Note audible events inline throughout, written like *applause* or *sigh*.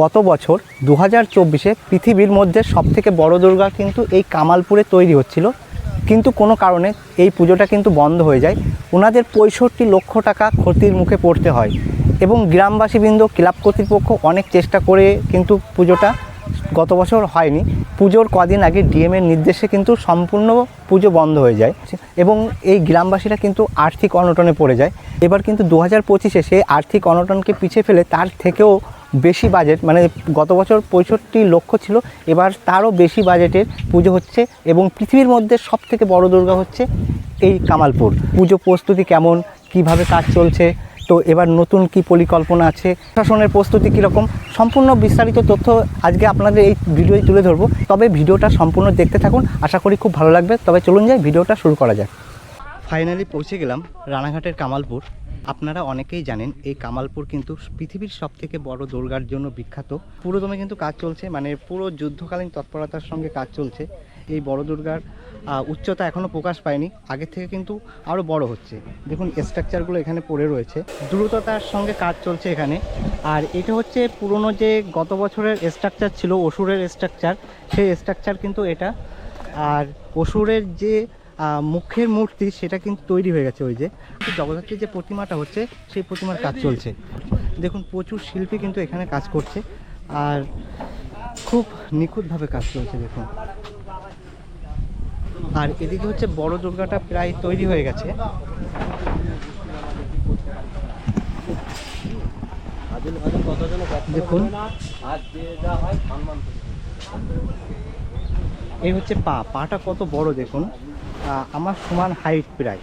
গত বছর দু হাজার চব্বিশে পৃথিবীর মধ্যে সবথেকে বড় দুর্গা কিন্তু এই কামালপুরে তৈরি হচ্ছিল। কিন্তু কোনো কারণে এই পুজোটা কিন্তু বন্ধ হয়ে যায়। ওনাদের পঁয়ষট্টি লক্ষ টাকা ক্ষতির মুখে পড়তে হয় এবং গ্রামবাসীবৃন্দ, ক্লাব কর্তৃপক্ষ অনেক চেষ্টা করে কিন্তু পুজোটা গত বছর হয়নি। পুজোর কদিন আগে ডিএমের নির্দেশে কিন্তু সম্পূর্ণ পুজো বন্ধ হয়ে যায় এবং এই গ্রামবাসীরা কিন্তু আর্থিক অনটনে পড়ে যায়। এবার কিন্তু দু হাজার পঁচিশে সেই আর্থিক অনটনকে পিছিয়ে ফেলে তার থেকেও বেশি বাজেট মানে গত বছর পঁয়ষট্টি লক্ষ ছিল, এবার তারও বেশি বাজেটের পুজো হচ্ছে এবং পৃথিবীর মধ্যে সব থেকে বড় দুর্গা হচ্ছে এই কামালপুর। পুজো প্রস্তুতি কেমন, কীভাবে কাজ চলছে, তো এবার নতুন কি পরিকল্পনা আছে, প্রশাসনের প্রস্তুতি কীরকম, সম্পূর্ণ বিস্তারিত তথ্য আজকে আপনাদের এই ভিডিওয় তুলে ধরবো। তবে ভিডিওটা সম্পূর্ণ দেখতে থাকুন, আশা করি খুব ভালো লাগবে। তবে চলুন যাই, ভিডিওটা শুরু করা যাক। ফাইনালি পৌঁছে গেলাম রানাঘাটের কামালপুর। আপনারা অনেকেই জানেন, এই কামালপুর কিন্তু পৃথিবীর সব থেকে বড় দুর্গার জন্য বিখ্যাত। পুরোদমে কিন্তু কাজ চলছে মানে পুরো যুদ্ধকালীন তৎপরতার সঙ্গে কাজ চলছে। এই বড় দুর্গার উচ্চতা এখনও প্রকাশ পায়নি, আগের থেকে কিন্তু আরও বড় হচ্ছে। দেখুন স্ট্রাকচারগুলো এখানে পড়ে রয়েছে। দ্রুততার সঙ্গে কাজ চলছে এখানে। আর এটা হচ্ছে পুরনো যে গত বছরের স্ট্রাকচার ছিল, অসুরের স্ট্রাকচার সেই স্ট্রাকচার কিন্তু এটা। আর অসুরের যে মুখের মূর্তি সেটা কিন্তু তৈরি হয়ে গেছে ওই যে। জগদ্ধাত্রীর যে প্রতিমাটা হচ্ছে, সেই প্রতিমার কাজ চলছে। দেখুন, প্রচুর শিল্পী কিন্তু এখানে কাজ করছে আর খুব নিখুঁতভাবে কাজ চলছে, দেখুন। আর এদিকে হচ্ছে বড় দুর্গাটা প্রায় তৈরি হয়ে গেছে। দেখুন। এই হচ্ছে পা, পাটা কত বড়, দেখুন। আমার সমান হাইট প্রায়।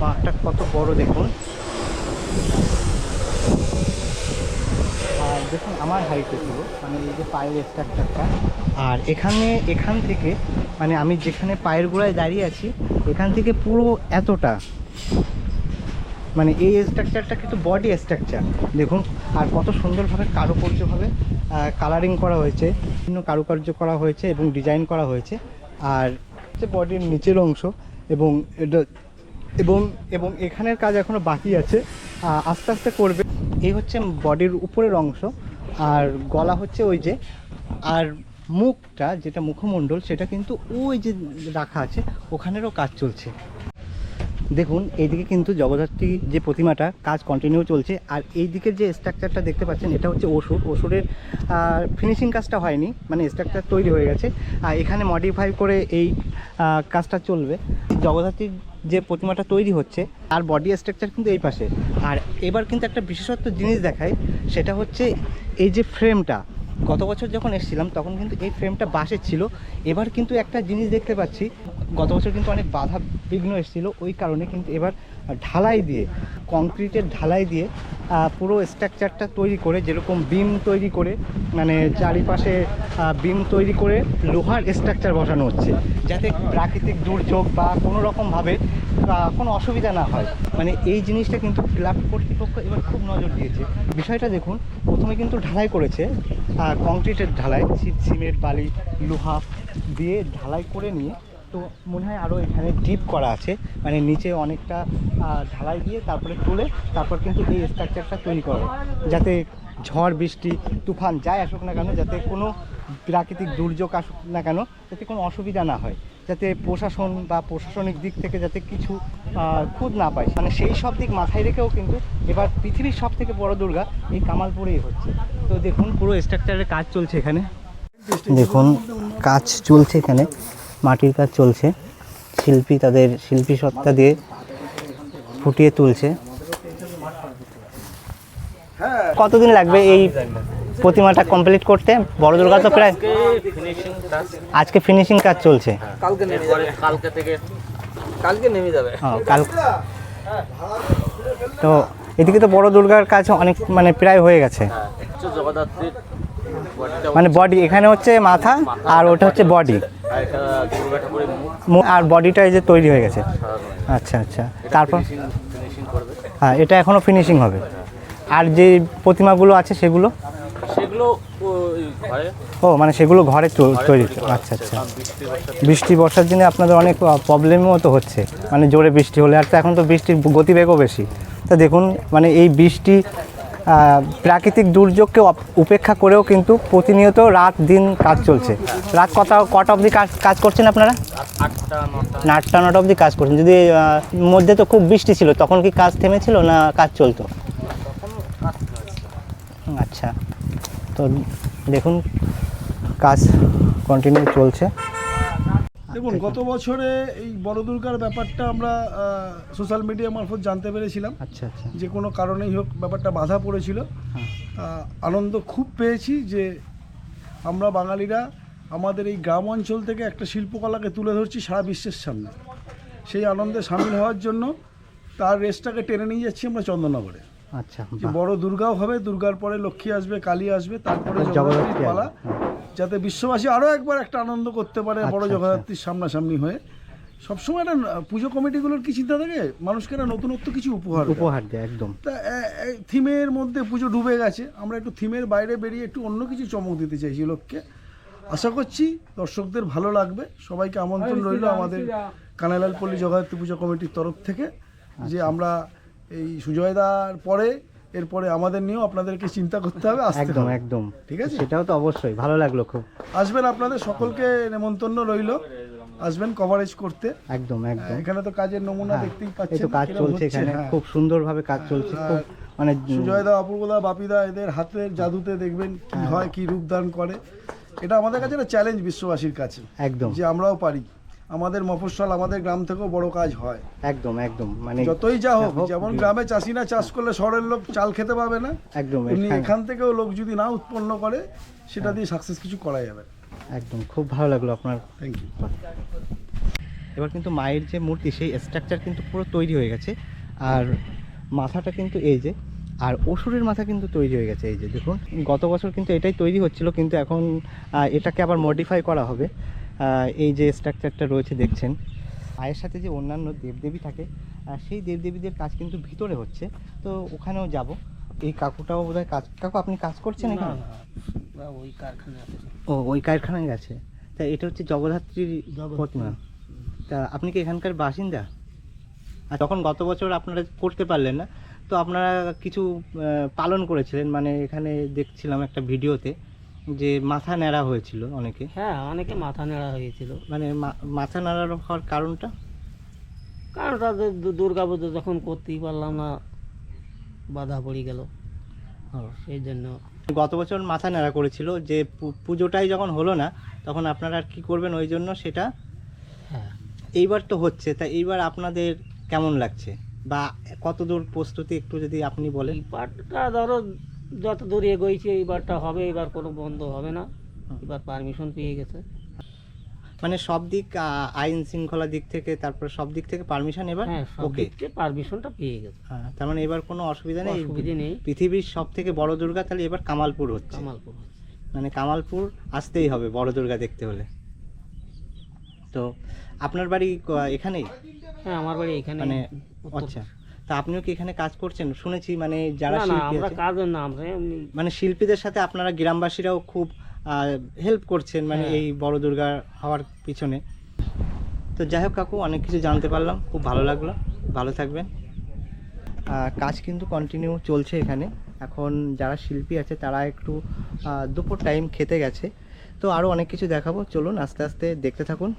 পাটা কত বড় দেখুন। আর দেখুন, আমার হাইটে ছিল মানে এই যে পায়ের স্ট্রাকচারটা আর এখানে, এখান থেকে মানে আমি যেখানে পায়ের গোড়ায় দাঁড়িয়ে আছি, এখান থেকে পুরো এতটা। মানে এই স্ট্রাকচারটা কিন্তু বডি স্ট্রাকচার দেখুন, আর কত সুন্দরভাবে কারুকার্যভাবে কালারিং করা হয়েছে, বিভিন্ন কারুকার্য করা হয়েছে এবং ডিজাইন করা হয়েছে। আর হচ্ছে বডির নিচের অংশ এবং এটা, এবং এবং এখানের কাজ এখনও বাকি আছে। আস্তে আস্তে করবে। এই হচ্ছে বডির উপরের অংশ। আর গলা হচ্ছে ওই যে, আর মুখটা যেটা মুখমণ্ডল, সেটা কিন্তু ওই যে রাখা আছে, ওখানেরও কাজ চলছে। দেখুন, এইদিকে কিন্তু জগদ্ধাত্রী যে প্রতিমাটা কাজ কন্টিনিউ চলছে, আর এই দিকের যে স্ট্রাকচারটা দেখতে পাচ্ছেন, এটা হচ্ছে ওষুধ। ওষুধের ফিনিশিং কাজটা হয়নি মানে স্ট্রাকচার তৈরি হয়ে গেছে। আর এখানে মডিফাই করে এই কাজটা চলবে। জগদ্ধাত্রীর যে প্রতিমাটা তৈরি হচ্ছে আর বডি স্ট্রাকচার কিন্তু এই পাশে। আর এবার কিন্তু একটা বিশেষত্ব জিনিস দেখায়, সেটা হচ্ছে এই যে ফ্রেমটা গত বছর যখন এসেছিলাম, তখন কিন্তু এই ফ্রেমটা বাঁশের ছিল। এবার কিন্তু একটা জিনিস দেখতে পাচ্ছি, গত বছর কিন্তু অনেক বাধা বিঘ্ন এসেছিল, ওই কারণে কিন্তু এবার ঢালাই দিয়ে, কংক্রিটের ঢালাই দিয়ে পুরো স্ট্রাকচারটা তৈরি করে, যেরকম বিম তৈরি করে মানে চারিপাশে বিম তৈরি করে লোহার স্ট্রাকচার বসানো হচ্ছে, যাতে প্রাকৃতিক দুর্যোগ বা কোনো রকমভাবে কোনো অসুবিধা না হয়। মানে এই জিনিসটা কিন্তু ক্লাব কর্তৃপক্ষ এবার খুব নজর দিয়েছে। বিষয়টা দেখুন, প্রথমে কিন্তু ঢালাই করেছে কংক্রিটের ঢালাই সিমেন্ট, বালি, লোহা দিয়ে ঢালাই করে নিয়ে তো মনে হয় আরও এখানে ডিপ করা আছে। মানে নিচে অনেকটা ঢালাই দিয়ে তারপরে তুলে তারপর কিন্তু এই স্ট্রাকচারটা তৈরি করে যাতে ঝড়, বৃষ্টি, তুফান যাই আসুক না কেন, যাতে কোনো প্রাকৃতিক দুর্যোগ আসুক না কেন, যাতে কোনো অসুবিধা না হয়। যাতে প্রশাসন বা প্রশাসনিক দিক থেকে যাতে কিছু খুঁত না পায়। মানে সেই সব দিক মাথায় রেখেও কিন্তু এবার পৃথিবীর সব থেকে বড় দুর্গা এই কামালপুরেই হচ্ছে। তো দেখুন, পুরো স্ট্রাকচারের কাজ চলছে এখানে। দেখুন, কাজ চলছে এখানে। মাটির কাজ চলছে। শিল্পী তাদের শিল্পী সত্তা দিয়ে ফুটিয়ে তুলছে। কতদিন লাগবে এই প্রতিমাটা কমপ্লিট করতে? বড় দুর্গা তো প্রায় আজকে ফিনিশিং কাজ চলছে। কালকে কালকে থেকে কালকে নেমে যাবে। কাল তো এদিকে তো বড় দুর্গার কাজ অনেক মানে প্রায় হয়ে গেছে। হ্যাঁ জগদ্ধাত্রীর মানে বডি এখানে হচ্ছে মাথা আর ওটা হচ্ছে বডি আর বডিটা এই যে তৈরি হয়ে গেছে। আচ্ছা আচ্ছা। তারপর? হ্যাঁ এটা এখনও ফিনিশিং হবে। আর যে প্রতিমাগুলো আছে সেগুলো? সেগুলো ও মানে সেগুলো ঘরে তৈরি। আচ্ছা আচ্ছা। বৃষ্টি বর্ষার দিনে। আপনাদের অনেক প্রবলেমও তো হচ্ছে। মানে জোরে বৃষ্টি হলে। আর তো এখন তো বৃষ্টির গতিবেগও বেশি। তা দেখুন মানে এই বৃষ্টি প্রাকৃতিক দুর্যোগকে উপেক্ষা করেও কিন্তু প্রতিনিয়ত রাত দিন কাজ চলছে। রাত কটা কটা অবধি কাজ কাজ করছেন আপনারা? আটটা নটা। অবধি কাজ করছেন। যদি মধ্যে তো খুব বৃষ্টি ছিল তখন কি কাজ থেমেছিল না কাজ চলতো? আচ্ছা। তো দেখুন কাজ কন্টিনিউ চলছে। দেখুন গত বছরে এই বড় দুর্গার ব্যাপারটা আমরা সোশ্যাল মিডিয়া মারফত জানতে পেরেছিলাম। আচ্ছা আচ্ছা। যে কোনো কারণেই হোক ব্যাপারটা বাধা পড়েছিল। হ্যাঁ। আনন্দ খুব পেয়েছি যে আমরা বাঙালিরা আমাদের এই গ্রাম অঞ্চল থেকে একটা শিল্পকলাকে তুলে ধরছি সারা বিশ্বের সামনে। সেই আনন্দে সামিল হওয়ার জন্য তার রেসটাকে টেনে নিয়ে যাচ্ছি আমরা চন্দননগরে। আচ্ছা যে বড় দুর্গাও হবে দুর্গার পরে লক্ষ্মী আসবে কালী আসবে তারপরে জগদ্ধাত্রী জগদ্ধাত্রী পালা। হ্যাঁ। যাতে বিশ্ববাসী আরও একবার একটা আনন্দ করতে পারে বড় আচ্ছা, জগদ্ধাত্রীর সামনাসামনি হয়ে। সবসময় একটা পুজো কমিটিগুলোর কি চিন্তা থাকে? মানুষকে একটা নতুনত্ব কিছু উপহার উপহার দেয় একদম। তা থিমের মধ্যে পুজো ডুবে গেছে। আমরা একটু থিমের বাইরে বেরিয়ে একটু অন্য কিছু চমক দিতে চাইছি লোককে। আশা করছি দর্শকদের ভালো লাগবে। সবাইকে আমন্ত্রণ রইল আমাদের কানাইলাল পল্লী জগদ্ধাত্রী পুজো কমিটির তরফ থেকে। যে আমরা এই সুজয়দার পরে এরপরে আমাদের নিয়েও আপনাদেরকে চিন্তা করতে হবে আসতে একদম হবে। একদম ঠিক আছে? সেটাও তো অবশ্যই ভালো লাগল খুব আসবেন আপনাদের সকলকে নেমন্তন্ন রইল আসবেন কভারেজ করতে একদম একদম এখানে তো কাজের নমুনা হ্যাঁ, দেখতেই এই পাচ্ছেন তো কাজ কিরম চলছে হচ্ছে, এখানে হ্যাঁ। খুব সুন্দরভাবে কাজ চলছে খুব মানে সুজয়দা অপূর্বদা বাপিদা এদের হাতের জাদুতে দেখবেন কি হ্যাঁ। হয় কি রূপদান করে এটা আমাদের কাছে একটা চ্যালেঞ্জ বিশ্ববাসীর কাছে একদম যে আমরাও পারি আমাদের মফস্বল আমাদের গ্রাম থেকেও বড় কাজ হয়। একদম একদম মানে যতই যা হোক যেমন গ্রামে চাষিরা চাষ করলে শহরের লোক চাল খেতে পাবে না একদম এখান থেকেও লোক যদি না উৎপন্ন করে সেটা। দিয়ে সাকসেস কিছু করা যাবে। একদম খুব ভালো লাগল আপনার থ্যাংক ইউ এবার কিন্তু মায়ের যে মূর্তি সেই স্ট্রাকচার কিন্তু পুরো তৈরি হয়ে গেছে। আর মাথাটা কিন্তু এই যে আর অসুরের মাথা কিন্তু তৈরি হয়ে গেছে এই যে দেখুন। গত বছর কিন্তু এটাই তৈরি হচ্ছিল কিন্তু এখন এটাকে আবার মডিফাই করা হবে। এই যে স্ট্রাকচারটা রয়েছে দেখছেন। মায়ের সাথে যে অন্যান্য দেবদেবী থাকে সেই দেবদেবীদের কাজ কিন্তু ভিতরে হচ্ছে। তো ওখানেও যাব। এই কাকুটাও বোধহয় কাজ কাকু আপনি কাজ করছেন এখানে? ওই কারখানা ও ওই কারখানায় গেছে। তা এটা হচ্ছে জগদ্ধাত্রীর প্রতিমা। তা আপনি কি এখানকার বাসিন্দা? আর তখন গত বছর আপনারা করতে পারলেন না তো আপনারা কিছু পালন করেছিলেন? মানে এখানে দেখছিলাম একটা ভিডিওতে। যে মাথা ন্যাড়া হয়েছিল অনেকে। হ্যাঁ অনেকে মাথা নেড়া হয়েছিল। মানে মাথা নাড়া হওয়ার কারণটা? কারণ তাদের দুর্গা পুজো যখন করতেই পারলাম না বাধা পড়ে গেল। সেই জন্য। গত বছর মাথা ন্যাড়া করেছিল যে পুজোটাই যখন হলো না তখন আপনারা আর কি করবেন ওই জন্য সেটা? হ্যাঁ। এইবার তো হচ্ছে তা এইবার আপনাদের কেমন লাগছে? বা কতদূর প্রস্তুতি একটু যদি আপনি বলেন। এইবারটা ধরো যত দূর এগোইছে এইবারটা হবে এবার কোনো বন্ধ হবে না। এবার পারমিশন পেয়ে গেছে। মানে সব দিক আইন শৃঙ্খলা দিক থেকে তারপর সব দিক থেকে পারমিশন এবার? হ্যাঁ ওকে দিক পারমিশনটা পেয়ে গেছে। হ্যাঁ, তার মানে এবার কোনো অসুবিধা নেই? অসুবিধে নেই। পৃথিবীর সব থেকে বড় দুর্গা তাহলে এবার কামালপুর হচ্ছে। কামালপুর মানে কামালপুর আসতেই হবে বড় দুর্গা দেখতে হলে। তো আপনার বাড়ি এখানেই? হ্যাঁ আমার বাড়ি এখানে মানে আচ্ছা। তা আপনিও কি এখানে কাজ করছেন? শুনেছি মানে যারা না না শিল্পী আমরা আছে কাজের না আমরা এমনি মানে শিল্পীদের সাথে আপনারা গ্রামবাসীরাও খুব হেল্প করছেন মানে হ্যাঁ। এই বড় দুর্গা হওয়ার পিছনে। তো যাই হোক কাকু অনেক কিছু জানতে পারলাম খুব ভালো লাগল। ভালো থাকবেন। আহ, কাজ কিন্তু কন্টিনিউ চলছে এখানে। এখন যারা শিল্পী আছে তারা একটু আহ, দুপুর টাইম খেতে গেছে। তো আরও অনেক কিছু দেখাবো। চলুন আস্তে আস্তে দেখতে থাকুন।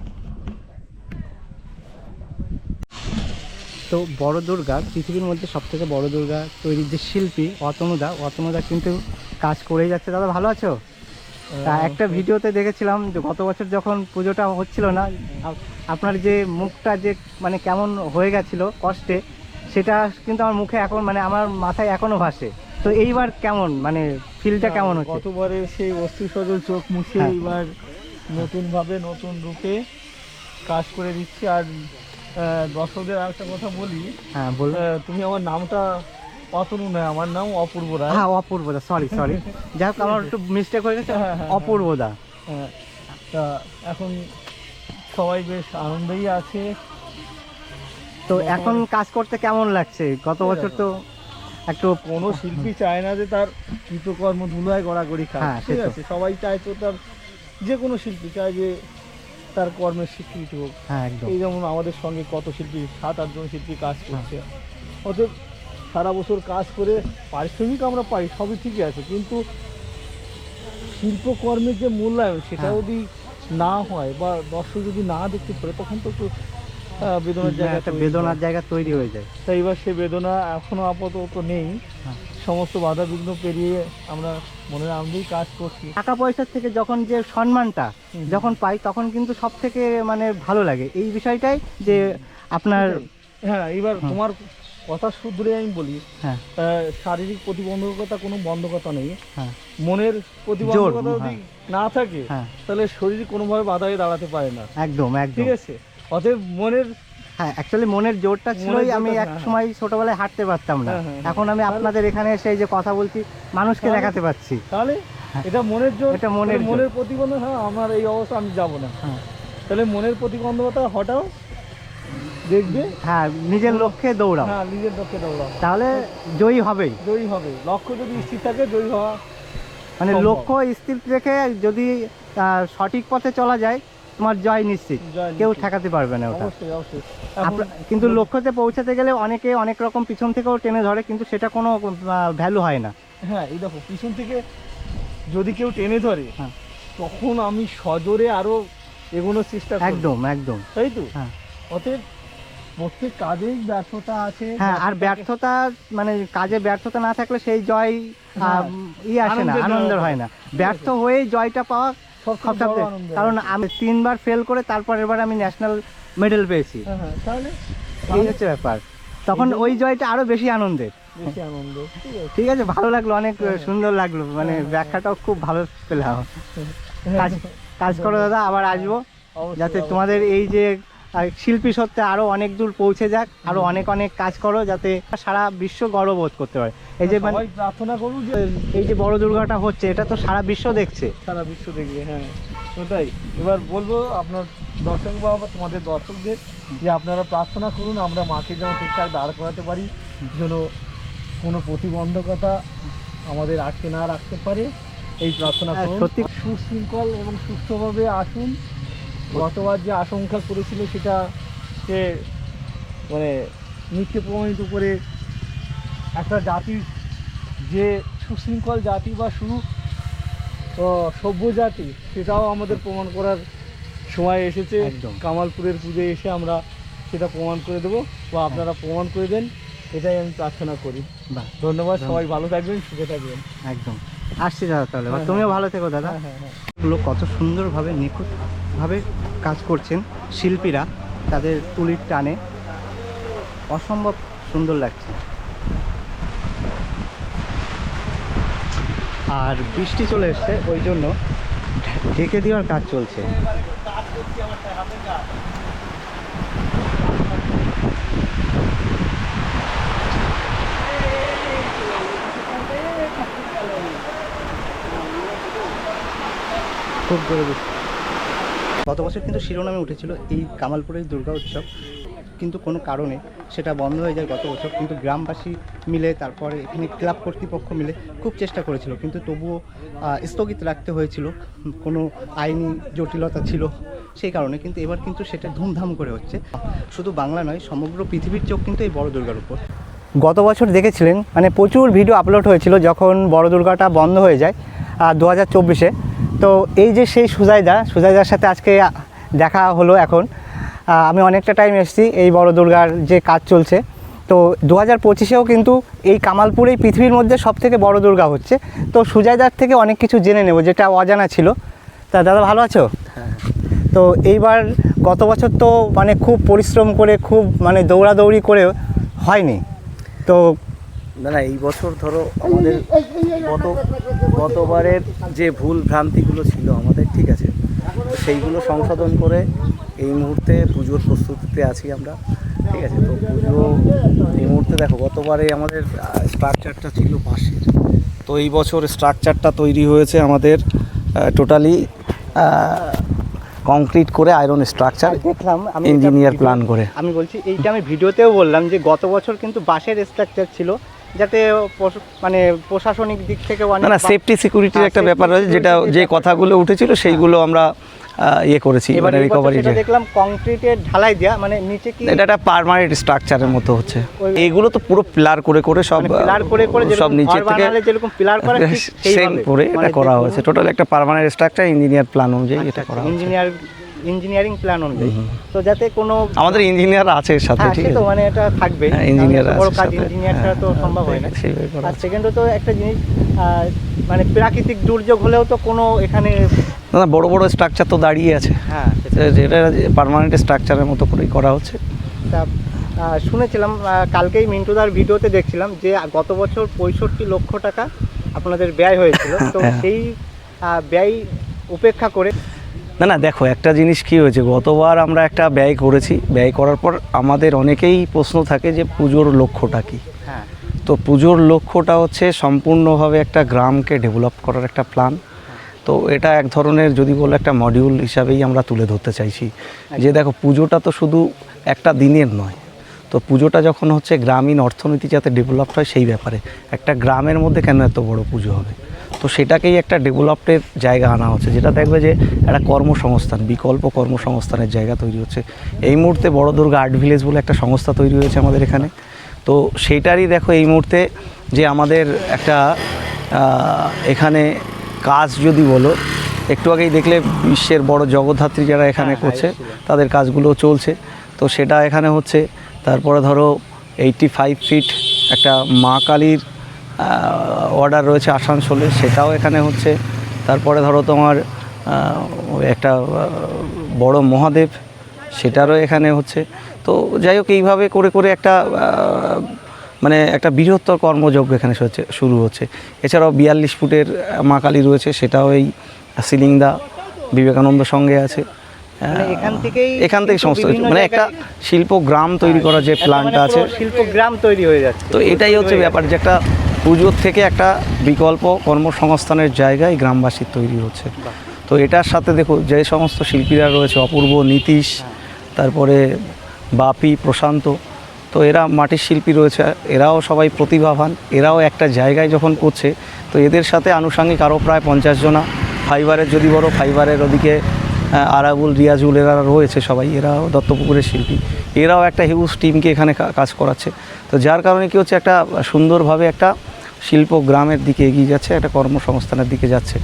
তো বড় দুর্গা পৃথিবীর মধ্যে সব থেকে বড় দুর্গা তৈরির যে শিল্পী অতনুদা অতনুদা কিন্তু কাজ করেই যাচ্ছে। দাদা ভালো আছো? তা একটা ভিডিওতে দেখেছিলাম যে গত বছর যখন পুজোটা হচ্ছিল না আপনার যে মুখটা যে মানে কেমন হয়ে গেছিল কষ্টে সেটা কিন্তু আমার মুখে এখন মানে আমার মাথায় এখনও ভাসে। তো এইবার কেমন? মানে ফিলটা কেমন হচ্ছে? গতবারে সেই অস্থি সজল চোখ মুছে হ্যাঁ। এইবার নতুন ভাবে নতুন রূপে কাজ করে দিচ্ছি। আর দর্শকদের আর একটা কথা বলি। হ্যাঁ আহ, তুমি আমার নামটা অতনু নয় আমার নাম অপূর্ব রায় হ্যাঁ অপূর্বদা সরি সরি যাই হোক আমার *laughs* একটু মিস্টেক হয়ে গেছে। হ্যাঁ, হ্যাঁ, অপূর্বদা হ্যাঁ, তা এখন সবাই বেশ আনন্দেই আছে। তো এখন কাজ করতে কেমন লাগছে? গত বছর তো একটু কোনো শিল্পী চায় না যে তার কৃতকর্ম ধুলায় গড়াগড়ি খায় ঠিক আছে সবাই চায় তো তার যে কোনো শিল্পী চায় যে তার কর্মের স্বীকৃতি হোক। হ্যাঁ একদম। এই যেমন আমাদের সঙ্গে কত শিল্পী সাত আটজন শিল্পী কাজ করছে। অথচ সারা বছর কাজ করে পারিশ্রমিক আমরা পাই সবই ঠিকই আছে। কিন্তু শিল্পকর্মের যে মূল্যায়ন সেটা হ্যাঁ। যদি না হয় বা দর্শক যদি না দেখতে পারে তখন তো বেদনার জায়গা একটা বেদনার জায়গা তৈরি হয়ে যায়। তাই এবার সে বেদনা এখনও আপাতত নেই। হ্যাঁ। সমস্ত বাধা বিঘ্ন পেরিয়ে আমরা মনের আনন্দেই কাজ করছি। টাকা পয়সার থেকে যখন যে সম্মানটা যখন পাই তখন কিন্তু সব থেকে মানে ভালো লাগে। এই বিষয়টাই যে আপনার হ্যাঁ এবার তোমার কথা শুধরে আমি বলি হ্যাঁ। শারীরিক প্রতিবন্ধকতা কোনো বন্ধকতা নেই। হ্যাঁ। মনের প্রতিবন্ধকতা যদি হ্যাঁ। না থাকে হ্যাঁ। তাহলে শরীর কোনোভাবে বাধা হয়ে দাঁড়াতে পারে না। একদম একদম। ঠিক আছে? অতএব মনের হ্যাঁ অ্যাকচুয়ালি মনের জোরটা ছিলই আমি এক হ্যাঁ, সময় ছোটবেলায় হাঁটতে পারতাম না। হ্যাঁ, হ্যাঁ, হ্যাঁ। এখন আমি আপনাদের এখানে এসে এই যে কথা বলছি মানুষকে দেখাতে পারছি। তাহলে এটা মনের জোর এটা মনের মনের প্রতিবন্ধক হ্যাঁ আমার এই অবস্থা আমি যাব না। হ্যাঁ। তাহলে মনের প্রতিবন্ধকতা হটাও দেখবে। হ্যাঁ নিজের লক্ষ্যে দৌড়াও। হ্যাঁ নিজের লক্ষ্যে দৌড়াও। তাহলে জয়ী হবেই জয়ী হবে। লক্ষ্য যদি স্থির থাকে জয়ী হওয়া মানে লক্ষ্য স্থির রেখে যদি সঠিক পথে চলা যায় তোমার জয় নিশ্চিত। কেউ ঠেকাতে পারবে না ওটা। কিন্তু লক্ষ্যতে পৌঁছাতে গেলে অনেকে অনেক রকম পিছন থেকেও টেনে ধরে কিন্তু সেটা কোনো ভ্যালু হয় না। হ্যাঁ এই দেখো পিছন থেকে যদি কেউ টেনে ধরে হ্যাঁ। তখন আমি সজোরে আরও এগোনোর চেষ্টা একদম একদম। তাই তো? হ্যাঁ। অতএব প্রত্যেক কাজেই ব্যর্থতা আছে হ্যাঁ আর ব্যর্থতা মানে কাজে ব্যর্থতা না থাকলে সেই জয় হ্যাঁ। ই আসে না আনন্দের হয় না। ব্যর্থ হয়েই জয়টা পাওয়া সব কারণ আমি তিনবার ফেল করে তারপর এবার আমি ন্যাশনাল মেডেল পেয়েছি। হ্যাঁ হ্যাঁ তাহলে এই হচ্ছে ব্যাপার। তখন ওই জয়টা আরও বেশি আনন্দের। ঠিক আছে। ভালো লাগল অনেক হ্যাঁ। সুন্দর লাগল মানে ব্যাখ্যাটাও খুব ভালো পেলাম। কাজ কাজ করো দাদা আবার আসব। যাতে তোমাদের এই যে আহ, শিল্পী সত্ত্বে আরও অনেক দূর পৌঁছে যাক আরও অনেক অনেক কাজ করো যাতে সারা বিশ্ব গর্ববোধ করতে পারে। এই যে মানে প্রার্থনা করুন যে এই যে বড় দুর্গাটা হচ্ছে এটা তো সারা বিশ্ব দেখছে। সারা বিশ্ব দেখবে হ্যাঁ। ওটাই। এবার বলব আপনার দর্শক বাবা তোমাদের দর্শকদের যে আপনারা প্রার্থনা করুন আমরা মাকে যেন ঠিকঠাক দাঁড় করাতে পারি যেন কোনো প্রতিবন্ধকতা আমাদের আটকে না রাখতে পারে। এই প্রার্থনা হ্যাঁ, করুন। সত্যি। সুশৃঙ্খল এবং সুস্থভাবে আসুন। গতবার যে আশঙ্কা করেছিল সেটা সে মানে মিথ্যে প্রমাণিত করে একটা জাতির যে সুশৃঙ্খল জাতি বা ও সভ্য জাতি সেটাও আমাদের প্রমাণ করার সময় এসেছে। কামালপুরের পুজোয় এসে আমরা সেটা প্রমাণ করে দেবো বা আপনারা প্রমাণ করে দেন এটাই আমি প্রার্থনা করি। ধন্যবাদ সবাই ভালো থাকবেন সুখে থাকবেন। একদম। আসছি দাদা তাহলে হ্যাঁ, তুমিও ভালো থেকো দাদা। হ্যাঁ হ্যাঁ হ্যাঁ। কত সুন্দরভাবে নিখুঁতভাবে কাজ করছেন শিল্পীরা তাদের তুলির টানে। অসম্ভব সুন্দর লাগছে। আর বৃষ্টি চলে এসছে, ওই জন্য ঢেকে দেওয়ার কাজ চলছে। খুব জোরে বৃষ্টি। গত বছর কিন্তু শিরোনামে উঠেছিল এই কামালপুরের দুর্গা উৎসব। কিন্তু কোনো কারণে সেটা বন্ধ হয়ে যায় গত বছর। কিন্তু গ্রামবাসী মিলে, তারপরে এখানে ক্লাব কর্তৃপক্ষ মিলে খুব চেষ্টা করেছিল। কিন্তু তবুও স্থগিত রাখতে হয়েছিল। কোনো আইনি জটিলতা ছিল সেই কারণে। কিন্তু এবার কিন্তু সেটা ধুমধাম করে হচ্ছে। শুধু বাংলা নয়, সমগ্র পৃথিবীর চোখ কিন্তু এই বড় দুর্গার উপর। গত বছর দেখেছিলেন মানে প্রচুর ভিডিও আপলোড হয়েছিল যখন বড় দুর্গাটা বন্ধ হয়ে যায় দু হাজার চব্বিশে। তো এই যে সেই সুজাইদা সুজাইদার সাথে আজকে দেখা হলো এখন। আমি অনেকটা টাইম এসেছি এই বড় দুর্গার যে কাজ চলছে। তো দু হাজার পঁচিশেও কিন্তু এই কামালপুরেই পৃথিবীর মধ্যে সব থেকে বড় দুর্গা হচ্ছে। তো সুজাইদার থেকে অনেক কিছু জেনে নেব যেটা অজানা ছিল। তা দাদা ভালো আছো? তো এইবার গত বছর তো মানে খুব পরিশ্রম করে খুব মানে দৌড়াদৌড়ি করে হয়নি। তো না না এই বছর ধরো আমাদের গত গতবারের যে ভুল ভ্রান্তিগুলো ছিল আমাদের ঠিক আছে সেইগুলো সংশোধন করে এই মুহূর্তে পুজোর প্রস্তুতিতে আছি আমরা ঠিক আছে তো পুজো এই মুহূর্তে দেখো গতবারে আমাদের স্ট্রাকচারটা ছিল বাঁশের তো এই বছর স্ট্রাকচারটা তৈরি হয়েছে আমাদের টোটালি কংক্রিট করে আয়রন স্ট্রাকচার দেখলাম আমি ইঞ্জিনিয়ার প্ল্যান করে। আমি বলছি এইটা আমি ভিডিওতেও বললাম যে গত বছর কিন্তু বাঁশের স্ট্রাকচার ছিল যাতে মানে প্রশাসনিক দিক থেকে অনেক না সেফটি সিকিউরিটির হ্যাঁ, একটা ব্যাপার রয়েছে যেটা যে কথাগুলো উঠেছিল সেইগুলো আমরা ইয়ে করেছি মানে রিকভারি দেখলাম কংক্রিটের ঢালাই দেওয়া মানে নিচে কি এটা একটা পার্মানেন্ট স্ট্রাকচারের মতো হচ্ছে। এগুলো তো পুরো পিলার করে করে সব পিলার করে করে সব নিচে থেকে যেরকম পিলার *laughs* করে সেম। করে মানে এটা করা হয়েছে। টোটাল একটা পার্মানেন্ট স্ট্রাকচার ইঞ্জিনিয়ার প্ল্যান অনুযায়ী এটা করা হয়েছে ইঞ্জিনিয়ার ইঞ্জিনিয়ারিং প্ল্যান অনুযায়ী। তো যাতে কোনো আমাদের ইঞ্জিনিয়ার আছে এর সাথে হ্যাঁ ঠিক আছে? তো মানে এটা থাকবে। হ্যাঁ, engineer বড় কাজ। ইঞ্জিনিয়ার ছাড়া তো হ্যাঁ, সম্ভব হয় না। আর সেকেন্ড তো একটা জিনিস মানে প্রাকৃতিক দুর্যোগ হলেও তো কোনো এখানে না বড় বড় স্ট্রাকচার তো দাঁড়িয়ে আছে। হ্যাঁ যেটা পার্মানেন্ট স্ট্রাকচারের মতো করেই করা হচ্ছে। তা শুনেছিলাম কালকেই মিন্টুদার ভিডিওতে দেখছিলাম যে গত বছর পঁয়ষট্টি লক্ষ টাকা আপনাদের ব্যয় হয়েছিল। তো হ্যাঁ। সেই ব্যয় উপেক্ষা করে না না দেখো একটা জিনিস কি হয়েছে গতবার আমরা একটা ব্যয় করেছি। ব্যয় করার পর আমাদের অনেকেই প্রশ্ন থাকে যে পুজোর লক্ষ্যটা কী? হ্যাঁ। তো পুজোর লক্ষ্যটা হচ্ছে সম্পূর্ণভাবে একটা গ্রামকে ডেভেলপ করার একটা প্ল্যান। তো এটা এক ধরনের যদি বলো একটা মডিউল হিসাবেই আমরা তুলে ধরতে চাইছি। যে দেখো পুজোটা তো শুধু একটা দিনের নয়। তো পুজোটা যখন হচ্ছে গ্রামীণ অর্থনীতি যাতে ডেভেলপ হয় সেই ব্যাপারে। একটা গ্রামের মধ্যে কেন এত বড় পুজো হবে? তো সেটাকেই একটা ডেভেলপের জায়গা আনা হচ্ছে যেটা দেখবে যে একটা কর্মসংস্থান বিকল্প কর্মসংস্থানের জায়গা তৈরি হচ্ছে। এই মুহূর্তে বড় দুর্গা আর্ট ভিলেজ বলে একটা সংস্থা তৈরি হয়েছে আমাদের এখানে। তো সেইটারই দেখো এই মুহূর্তে যে আমাদের একটা এখানে কাজ যদি বলো একটু আগেই দেখলে বিশ্বের বড় জগদ্ধাত্রী যারা এখানে করছে তাদের কাজগুলো চলছে। তো সেটা এখানে হচ্ছে তারপরে ধরো এইটটি ফাইভ ফিট একটা মা কালীর অর্ডার রয়েছে আসানসোলে সেটাও এখানে হচ্ছে। তারপরে ধরো তোমার একটা বড় মহাদেব সেটারও এখানে হচ্ছে। তো যাই হোক এইভাবে করে করে একটা মানে একটা বৃহত্তর কর্মযজ্ঞ এখানে শুরু হচ্ছে। এছাড়াও বিয়াল্লিশ ফুটের মা কালী রয়েছে সেটাও এই সিলিংদা বিবেকানন্দ সঙ্গে আছে। মানে এখান থেকেই এখান থেকে সমস্ত মানে একটা শিল্প গ্রাম তৈরি করার যে প্ল্যানটা মানে আছে। শিল্প গ্রাম তৈরি হয়ে যাচ্ছে। তো এটাই হচ্ছে ব্যাপার যে একটা পুজোর থেকে একটা বিকল্প কর্মসংস্থানের জায়গায় গ্রামবাসীর তৈরি হচ্ছে। তো এটার সাথে দেখো যে সমস্ত শিল্পীরা রয়েছে অপূর্ব নীতিশ তারপরে বাপি প্রশান্ত তো এরা মাটির শিল্পী রয়েছে এরাও সবাই প্রতিভাবান এরাও একটা জায়গায় যখন করছে তো এদের সাথে আনুষঙ্গিক আরও প্রায় পঞ্চাশ জনা ফাইবারের যদি বড় ফাইবারের ওদিকে আরাবুল রিয়াজুল এরা রয়েছে সবাই এরাও দত্তপুকুরের শিল্পী। এরাও একটা হিউজ টিমকে এখানে কাজ করাচ্ছে। তো যার কারণে কি হচ্ছে একটা সুন্দরভাবে একটা শিল্প গ্রামের দিকে এগিয়ে যাচ্ছে একটা কর্মসংস্থানের দিকে যাচ্ছে।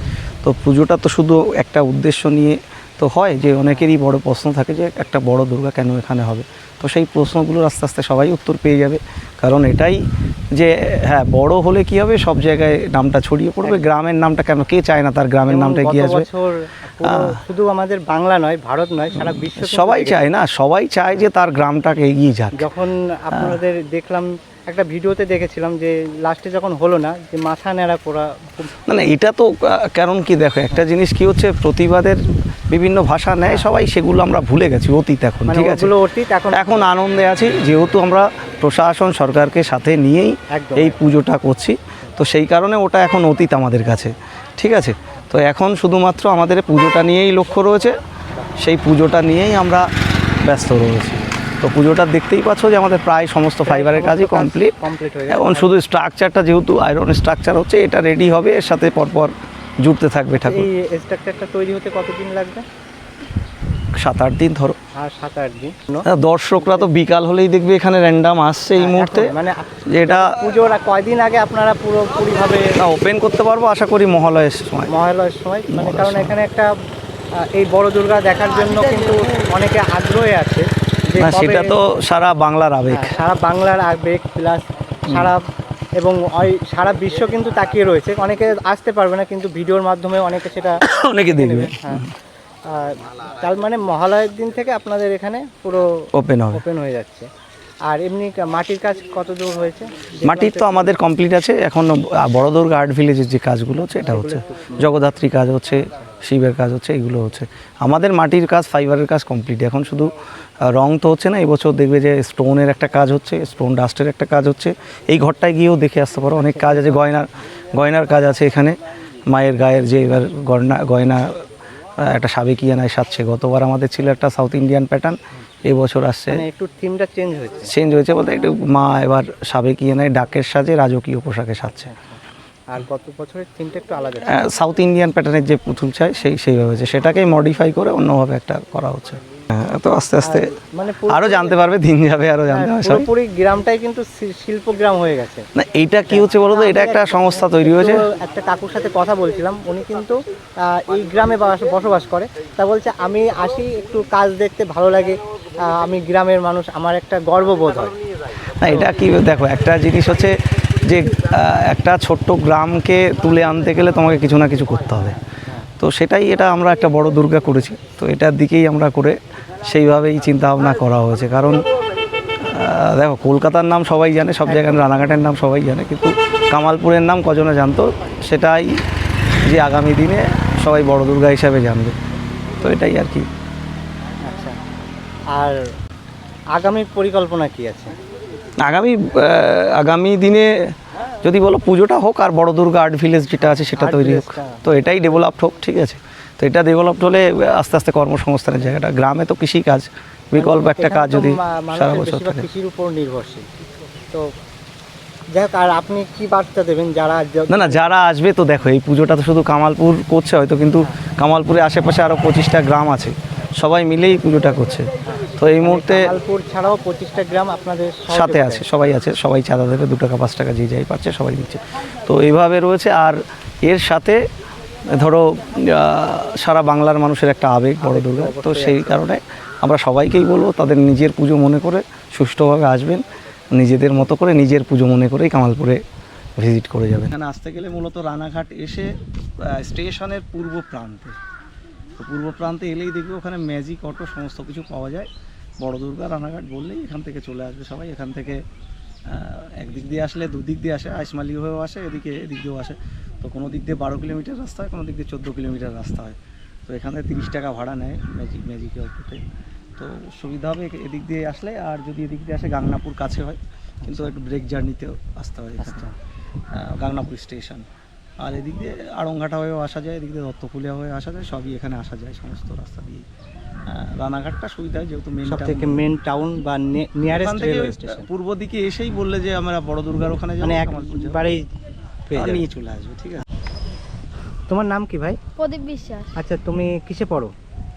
তো পুজোটা তো শুধু একটা উদ্দেশ্য নিয়ে তো হয় যে অনেকেরই বড় প্রশ্ন থাকে যে একটা বড় দুর্গা কেন এখানে হবে? তো সেই প্রশ্নগুলোর আস্তে আস্তে সবাই উত্তর পেয়ে যাবে। কারণ এটাই যে হ্যাঁ বড় হলে কি হবে? সব জায়গায় নামটা ছড়িয়ে পড়বে। গ্রামের নামটা কেন? কে চায় না তার গ্রামের নামটা এগিয়ে আসবে? শুধু আমাদের বাংলা নয় ভারত নয় সারা বিশ্ব সবাই চায় না সবাই চায় যে তার গ্রামটাকে এগিয়ে যাক। যখন আপনাদের দেখলাম একটা ভিডিওতে দেখেছিলাম যে লাস্টে যখন হলো না যে মাথা নেড়া করা না না এটা তো কারণ কি দেখো একটা জিনিস কি হচ্ছে প্রতিবাদের বিভিন্ন ভাষা নেয় সবাই সেগুলো আমরা ভুলে গেছি অতীত এখন মানে ঠিক আছে? এখন এখন আনন্দে আছি যেহেতু আমরা প্রশাসন সরকারকে সাথে নিয়েই এই পুজোটা করছি তো সেই কারণে ওটা এখন অতীত আমাদের কাছে ঠিক আছে? তো এখন শুধুমাত্র আমাদের পুজোটা নিয়েই লক্ষ্য রয়েছে সেই পুজোটা নিয়েই আমরা ব্যস্ত রয়েছি। তো পুজোটা দেখতেই পাচ্ছ যে আমাদের প্রায় সমস্ত ফাইবারের কাজই কমপ্লিট কমপ্লিট হয়ে এখন শুধু স্ট্রাকচারটা যেহেতু আয়রন স্ট্রাকচার হচ্ছে এটা রেডি হবে এর সাথে পরপর জুড়তে থাকবে ঠাকুর। এই স্ট্রাকচারটা তৈরি হতে কতদিন লাগবে? সাত আট দিন ধরো। সাত আট দিন। হ্যাঁ, দর্শকরা তো বিকাল হলেই দেখবে এখানে র্যান্ডাম আসছে এই মুহূর্তে। মানে যেটা পুজোর কয়দিন আগে আপনারা পুরোপুরিভাবে ওপেন করতে পারব আশা করি মহালয়ের সময়। মহালয়ের সময় মানে কারণ এখানে একটা এই বড় দুর্গা দেখার জন্য কিন্তু অনেকে আগ্রহে আছে। না সেটা তো সারা বাংলার আবেগ। হ্যাঁ, সারা বাংলার আবেগ প্লাস সারা এবং ওই সারা বিশ্ব কিন্তু তাকিয়ে রয়েছে। অনেকে আসতে পারবে না কিন্তু ভিডিওর মাধ্যমে অনেকে সেটা *coughs* অনেকে দেখবে। হ্যাঁ। আর তার মানে মহালয়ের দিন থেকে আপনাদের এখানে পুরো ওপেন হবে। ওপেন হয়ে যাচ্ছে। আর এমনি মাটির কাজ কত দূর হয়েছে? মাটির তো আমাদের কমপ্লিট আছে। এখন বড় দুর্গা আর্ট ভিলেজের যে কাজগুলো হচ্ছে এটা হচ্ছে। জগদ্ধাত্রী কাজ হচ্ছে শিবের কাজ হচ্ছে এগুলো হচ্ছে। আমাদের মাটির কাজ ফাইবারের কাজ কমপ্লিট এখন শুধু রং তো হচ্ছে না এবছর দেখবে যে স্টোনের একটা কাজ হচ্ছে স্টোন ডাস্টের একটা কাজ হচ্ছে। এই ঘরটায় গিয়েও দেখে আসতে পারো অনেক কাজ আছে গয়নার গয়নার কাজ আছে এখানে। মায়ের গায়ের যে এবার গয়না গয়না একটা সাবেকিয়ানায় সাজছে। গতবার আমাদের ছিল একটা সাউথ ইন্ডিয়ান প্যাটার্ন এবছর আসছে। মানে একটু থিমটা চেঞ্জ হয়েছে। চেঞ্জ হয়েছে বলতে একটু মা এবার সাবেকিয়ানায় ডাকের সাজে রাজকীয় পোশাকে সাজছে। আর গত বছরের থিমটা একটু আলাদা সাউথ ইন্ডিয়ান প্যাটার্নের যে পুতুল চাই সেই সেইভাবে হয়েছে। সেটাকেই মডিফাই করে অন্যভাবে একটা করা হচ্ছে। হ্যাঁ তো আস্তে আস্তে মানে আরও জানতে পারবে দিন যাবে আরও জানতে হ্যাঁ, হবে সব। পুরোপুরি গ্রামটাই কিন্তু শি- শিল্পগ্রাম হয়ে গেছে। না এইটা কি হচ্ছে বলো তো? এটা একটা সংস্থা তৈরি হয়েছে। একটা কাকুর সাথে কথা বলছিলাম। উনি কিন্তু এই গ্রামে বাস- বসবাস করে। তা বলছে আমি আসি একটু কাজ দেখতে ভালো লাগে। আমি গ্রামের মানুষ। আমার একটা গর্ববোধ হয়। না এটা কি দেখো একটা জিনিস হচ্ছে যে একটা ছোট্ট গ্রামকে তুলে আনতে গেলে তোমাকে কিছু না কিছু করতে হবে। তো সেটাই এটা আমরা একটা বড় দুর্গা করেছি। তো এটার দিকেই আমরা করে সেইভাবেই চিন্তা ভাবনা করা হয়েছে। কারণ দেখো কলকাতার নাম সবাই জানে সব জায়গায় রানাঘাটের নাম সবাই জানে কিন্তু কামালপুরের নাম কজনে জানতো সেটাই যে আগামী দিনে সবাই বড় দুর্গা হিসাবে জানবে। তো এটাই আর কি। আচ্ছা। আর আগামী পরিকল্পনা কি আছে? আগামী আগামী দিনে যদি বলো পুজোটা হোক আর বড় দুর্গা আর্ট ভিলেজ যেটা আছে সেটা তৈরি হোক। তো এটাই ডেভেলপড হোক ঠিক আছে? তো এটা ডেভেলপড হলে আস্তে আস্তে কর্মসংস্থানের জায়গাটা গ্রামে তো কৃষি কাজ বিকল্প একটা কাজ যদি সারা বছর থাকে। কৃষির উপর নির্ভরশীল। তো আর আপনি কি বার্তা দেবেন যারা না না যারা আসবে তো দেখো এই পুজোটা তো শুধু কামালপুর করছে হয়তো কিন্তু কামালপুরের আশেপাশে আরও পঁচিশটা গ্রাম আছে। সবাই মিলেই পুজোটা করছে। তো এই মুহূর্তে কামালপুর ছাড়াও পঁচিশটা গ্রাম আপনাদের সাথে আছে সবাই আছে সবাই চাঁদা দেবে দু টাকা পাঁচ টাকা যে যাই পাচ্ছে সবাই দিচ্ছে তো এইভাবে রয়েছে আর এর সাথে ধরো সারা বাংলার মানুষের একটা আবেগ বড় দুর্গা। তো সেই কারণে আমরা সবাইকেই বলব তাদের নিজের পুজো মনে করে সুষ্ঠুভাবে আসবেন নিজেদের মতো করে নিজের পুজো মনে করেই কামালপুরে ভিজিট করে যাবেন। এখানে আসতে গেলে মূলত রানাঘাট এসে স্টেশনের পূর্ব প্রান্তে তো পূর্ব প্রান্তে এলেই দেখবে ওখানে ম্যাজিক অটো সমস্ত কিছু পাওয়া যায়। বড় দুর্গা রানাঘাট বললেই এখান থেকে চলে আসবে সবাই। এখান থেকে একদিক দিয়ে আসলে দুদিক দিয়ে আসে আইসমালি হয়েও আসে এদিকে এদিক দিয়েও আসে। তো কোনো দিক দিয়ে বারো কিলোমিটার রাস্তা হয় কোনো দিক দিয়ে চোদ্দ কিলোমিটার রাস্তা হয়। তো এখানে তিরিশ টাকা ভাড়া নেয় ম্যাজিক ম্যাজিকে অটোতে তো সুবিধা হবে এদিক দিয়ে আসলে আর যদি এদিক দিয়ে আসে গাংনাপুর কাছে হয় কিন্তু একটু ব্রেক জার্নিতেও আসতে হয় এখানে। গাংনাপুর স্টেশন আর এদিক দিয়ে আড়ংঘাটা হয়েও আসা যায় এদিক দিয়ে দত্তকুলিয়া হয়ে আসা যায় সবই এখানে আসা যায় সমস্ত রাস্তা দিয়ে রানাঘাটটা সুবিধা হয় যেহেতু মেন থেকে মেন টাউন বা নিয়ারেস্ট রেলওয়ে স্টেশন পূর্ব দিকে এসেই বললে যে আমরা বড় দুর্গার ওখানে যাব মানে। একবারেই পেয়ে আর যাবে। নিয়ে চলে আসবে ঠিক আছে। তোমার নাম কি ভাই? প্রদীপ বিশ্বাস। আচ্ছা তুমি কিসে পড়ো?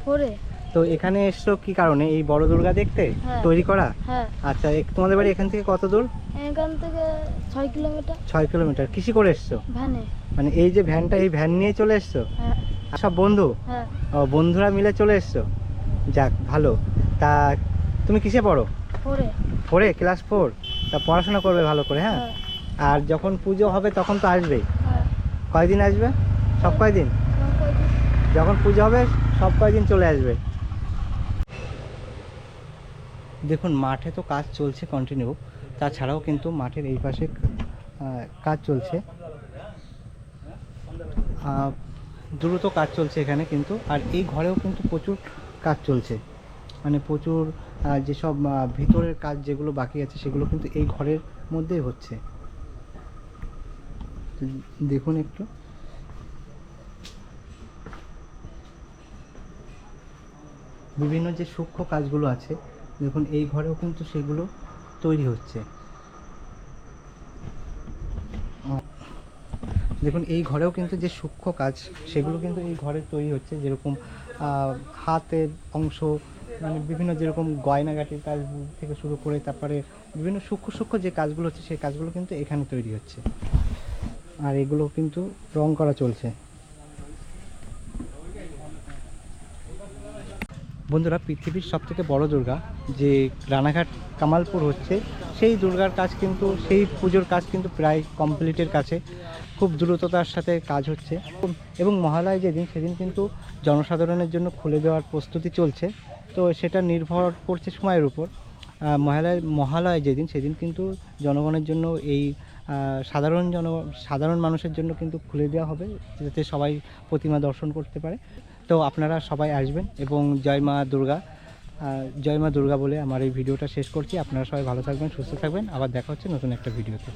ফোরে। তো এখানে এসছো কি কারণে? এই বড় দুর্গা দেখতে? হ্যাঁ। তৈরি করা? হ্যাঁ। আচ্ছা তোমাদের বাড়ি এখান থেকে কত দূর? এখান থেকে ছয় কিলোমিটার। ছয় কিলোমিটার। কিসে করে এসছো? ভ্যানে। মানে এই যে ভ্যানটা এই ভ্যান নিয়ে চলে এসছো? হ্যাঁ। সব বন্ধু? ও বন্ধুরা মিলে চলে এসছো? যাক ভালো। তা তুমি কিসে পড়ো? ফোরে। Class four? তা পড়াশোনা করবে ভালো করে হ্যাঁ? আর যখন পুজো হবে তখন তো আসবেই কয়দিন আসবে? সব কয়দিন? যখন পুজো হবে সব কয়দিন চলে আসবে? দেখুন, মাঠে তো কাজ চলছে কন্টিনিউ তাছাড়াও কিন্তু মাঠের এই পাশে কাজ চলছে। দ্রুত কাজ চলছে এখানে কিন্তু, আর এই ঘরেও কিন্তু প্রচুর কাজ চলছে। মানে প্রচুর যেসব ভিতরের কাজ যেগুলো বাকি আছে সেগুলো কিন্তু এই ঘরের মধ্যেই হচ্ছে। দেখুন একটু। বিভিন্ন যে সূক্ষ্ম কাজগুলো আছে দেখুন, এই ঘরেও কিন্তু সেগুলো তৈরি হচ্ছে। দেখুন, এই ঘরেও কিন্তু যে সূক্ষ্ম কাজ, সেগুলো কিন্তু এই ঘরে তৈরি হচ্ছে। যেরকম হাতের অংশ মানে বিভিন্ন যেরকম গয়নাগাটির কাজ থেকে শুরু করে, তারপরে বিভিন্ন সূক্ষ্ম সূক্ষ্ম যে কাজগুলো হচ্ছে, সেই কাজগুলো কিন্তু এখানে তৈরি হচ্ছে। আর এগুলো কিন্তু রং করা চলছে। বন্ধুরা, পৃথিবীর সব থেকে বড় দুর্গা যে রানাঘাট কামালপুর হচ্ছে, সেই দুর্গার কাজ কিন্তু, সেই পুজোর কাজ কিন্তু প্রায় কমপ্লিটের কাছে। খুব দ্রুততার সাথে কাজ হচ্ছে। এবং মহালয় যেদিন, সেদিন কিন্তু জনসাধারণের জন্য খুলে দেওয়ার প্রস্তুতি চলছে। তো সেটা নির্ভর করছে সময়ের উপর। মহালয় মহালয় যেদিন, সেদিন কিন্তু জনগণের জন্য এই সাধারণ জন, সাধারণ মানুষের জন্য কিন্তু খুলে দেওয়া হবে, যাতে সবাই প্রতিমা দর্শন করতে পারে। তো আপনারা সবাই আসবেন এবং জয় মা দুর্গা। জয় মা দুর্গা বলে আমার এই ভিডিওটা শেষ করছি। আপনারা সবাই ভালো থাকবেন, সুস্থ থাকবেন। আবার দেখা হচ্ছে নতুন একটা ভিডিওতে।